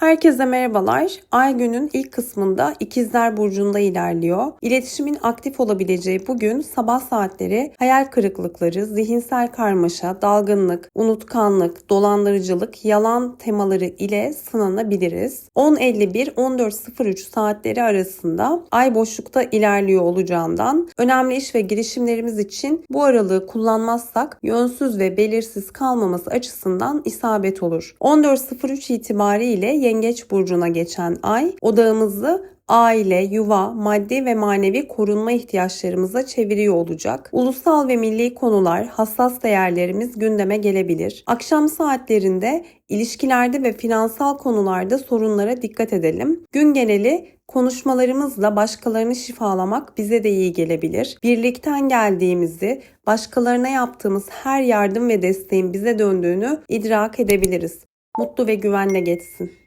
Herkese merhabalar. Ay günün ilk kısmında İkizler Burcu'nda ilerliyor. İletişimin aktif olabileceği bugün sabah saatleri hayal kırıklıkları, zihinsel karmaşa, dalgınlık, unutkanlık, dolandırıcılık, yalan temaları ile sınanabiliriz. 10.51-14.03 saatleri arasında ay boşlukta ilerliyor olacağından önemli iş ve girişimlerimiz için bu aralığı kullanmazsak yönsüz ve belirsiz kalmaması açısından isabet olur. 14.03 itibariyle Yengeç burcuna geçen ay odağımızı aile, yuva, maddi ve manevi korunma ihtiyaçlarımıza çeviriyor olacak. Ulusal ve milli konular, hassas değerlerimiz gündeme gelebilir. Akşam saatlerinde ilişkilerde ve finansal konularda sorunlara dikkat edelim. Gün geneli konuşmalarımızla başkalarını şifalamak bize de iyi gelebilir. Birlikten geldiğimizi, başkalarına yaptığımız her yardım ve desteğin bize döndüğünü idrak edebiliriz. Mutlu ve güvenle geçsin.